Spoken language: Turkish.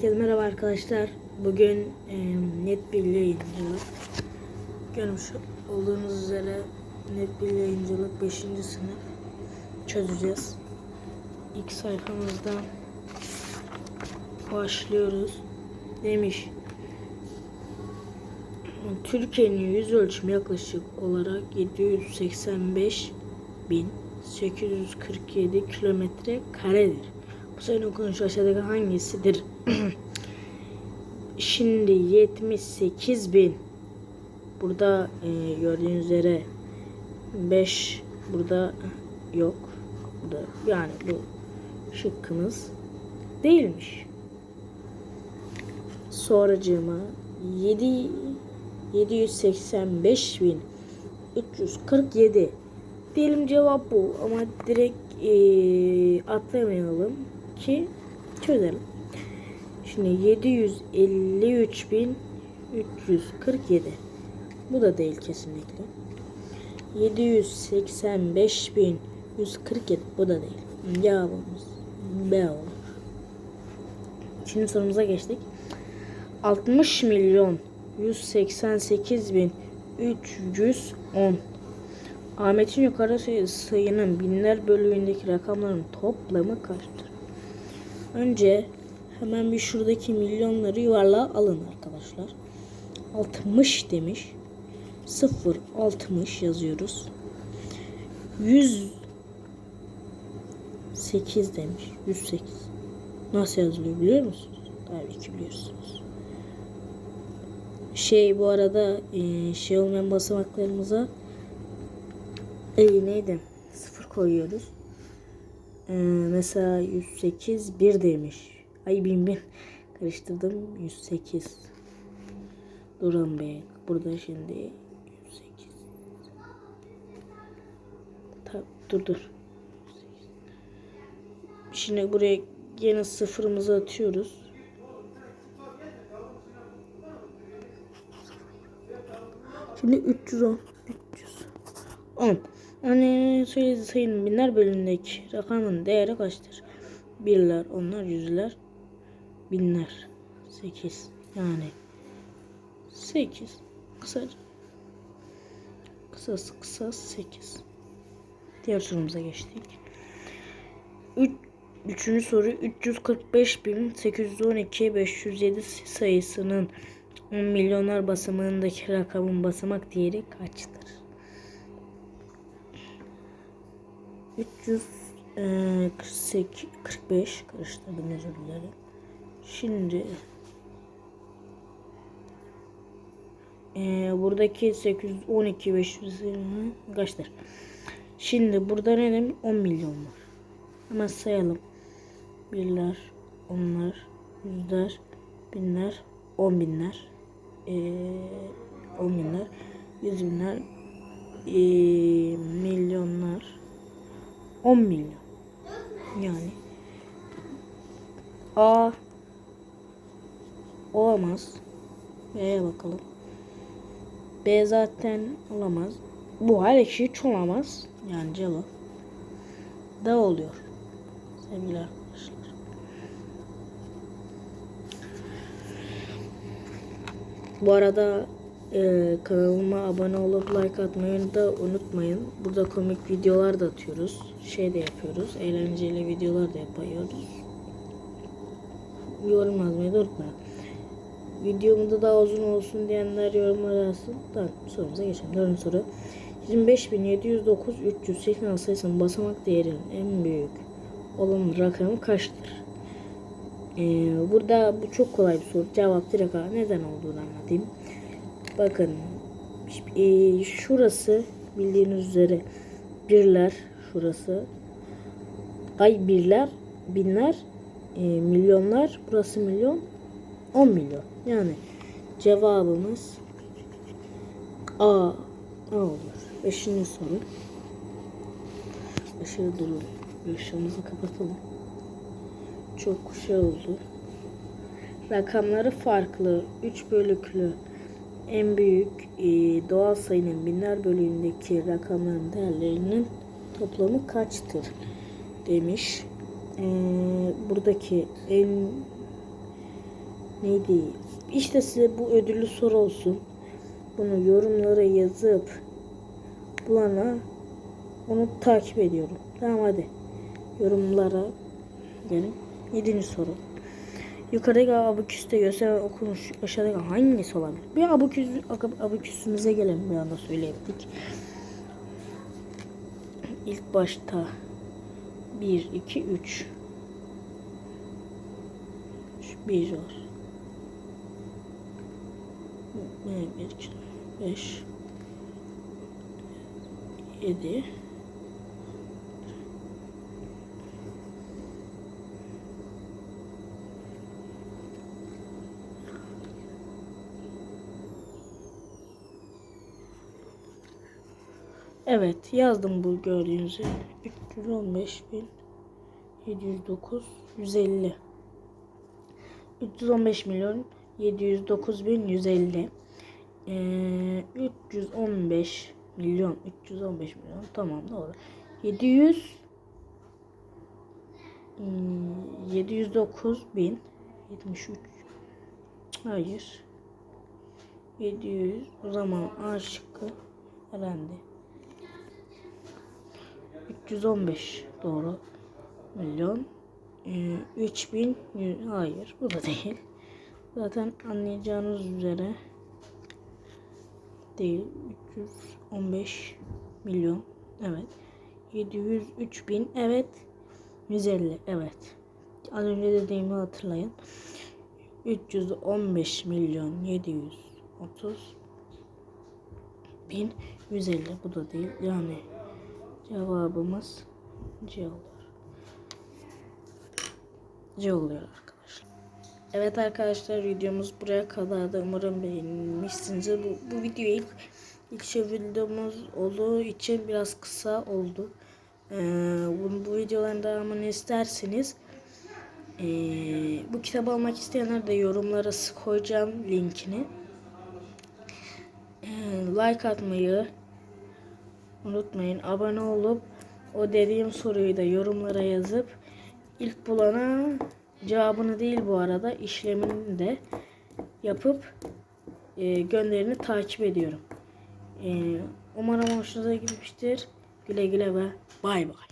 Herkese merhaba arkadaşlar. Bugün e, net bilgi yayıncılık. Görmüş olduğunuz üzere net bilgi yayıncılık 5. sınıf çözeceğiz. İlk sayfamızdan başlıyoruz. Demiş Türkiye'nin yüz ölçümü yaklaşık olarak 785.847 kilometre karedir. Bu sayının okunuşu aşağıdaki hangisidir? Şimdi 78 bin. Burada e, gördüğünüz üzere 5 burada yok. Burada yani bu şıkkımız değilmiş. Sonracığıma 7 785 bin 347 diyelim cevap bu ama direkt e, atlamayalım ki çözelim. Şimdi 753.347 bu da değil kesinlikle. 785.147 bu da değil. Cevabımız B olur. Şimdi sorumuza geçtik. 60 milyon 188 bin 310 Ahmet'in yukarı say- sayının binler bölüğündeki rakamların toplamı kaçtır? Önce hemen bir şuradaki milyonları yuvarlığa alın arkadaşlar. 60 demiş. 0 60 yazıyoruz. 100 8 demiş. 108. Nasıl yazılıyor biliyor musunuz? Tabii ki biliyorsunuz. Şey bu arada e, şey olmayan basamaklarımıza e, neydi? 0 koyuyoruz. Ee, mesela 108 1 demiş. Ay bin bin karıştırdım. 108. Duran Bey. Burada şimdi 108. Ta, dur dur. Şimdi buraya yine sıfırımızı atıyoruz. Şimdi 310. 310. Yani söyledi sayının binler bölümündeki rakamın değeri kaçtır? Birler, onlar, yüzler, binler. 8. Yani 8. Kısaca. Kısası kısa 8. Diğer sorumuza geçtik. 3 Üçüncü soru 345.812 507 sayısının 10 milyonlar basamağındaki rakamın basamak değeri kaçtır? 348 45 karıştırdım özür dilerim. Şimdi ee, buradaki 812 520 kaçtır? Şimdi burada ne demek? 10 milyon var. Hemen sayalım. Birler, onlar, yüzler, binler, on binler, ee, on binler, yüz binler, ee, milyonlar, 10 milyon. Yani A olamaz. B'ye bakalım. B zaten olamaz. Bu her iki hiç olamaz. Yani cevap D oluyor. Sevgili arkadaşlar. Bu arada ee, kanalıma abone olup like atmayı da unutmayın. Burada komik videolar da atıyoruz. Şey de yapıyoruz. Eğlenceli videolar da yapıyoruz. Yorum yazmayı da unutmayın. Videomda daha uzun olsun diyenler yorumlara yazsın. Tamam sorumuza geçelim. Dördüncü soru. 25.709 386 sayısının basamak değerinin en büyük olan rakamı kaçtır? Ee, burada bu çok kolay bir soru. Cevap direkt neden olduğunu anlatayım. Bakın e, şurası bildiğiniz üzere birler şurası. Ay birler, binler, e, milyonlar. Burası milyon, 10 milyon. Yani cevabımız A, A olur. Beşinci soru. Işığı durun. Işığımızı kapatalım. Çok şey oldu. Rakamları farklı. 3 bölüklü en büyük e, doğal sayının binler bölüğündeki rakamların değerlerinin toplamı kaçtır demiş. E, buradaki en neydi? İşte size bu ödüllü soru olsun. Bunu yorumlara yazıp bulana onu takip ediyorum. Tamam hadi. Yorumlara gelin. Yedinci soru. Yukarıdaki abaküste gösteren okumuş aşağıdaki hangisi olabilir? Bir abaküs, abaküsümüze gelelim bir anda söyleyebildik. İlk başta 1, 2, 3 Şu 1 var. 1, 2, 5 7 Evet yazdım bu gördüğünüzü. 315 bin 709 150 315 milyon 709 bin 150 ee, 315 milyon 315 milyon. Tamam doğru. 700 hmm, 709 bin 73 hayır. 700 o zaman A şıkkı elendi 315 doğru. Milyon. Ee, 3000 y- hayır bu da değil. Zaten anlayacağınız üzere değil. 315 milyon. Evet. 703 bin. Evet. 150 evet. Az önce dediğimi hatırlayın. 315 milyon 730 bin. 150 bu da değil. Yani Cevabımız C olur. C oluyor arkadaşlar. Evet arkadaşlar videomuz buraya kadardı. Umarım beğenmişsinizdir. Bu, bu video ilk, ilk videomuz olduğu için biraz kısa oldu. Ee, bu, bu videoların devamını isterseniz ee, bu kitabı almak isteyenler de yorumlara koyacağım linkini. Ee, like atmayı, Unutmayın abone olup o dediğim soruyu da yorumlara yazıp ilk bulana cevabını değil bu arada işlemini de yapıp e, gönderini takip ediyorum. E, umarım hoşunuza gitmiştir. Güle güle ve bay bay.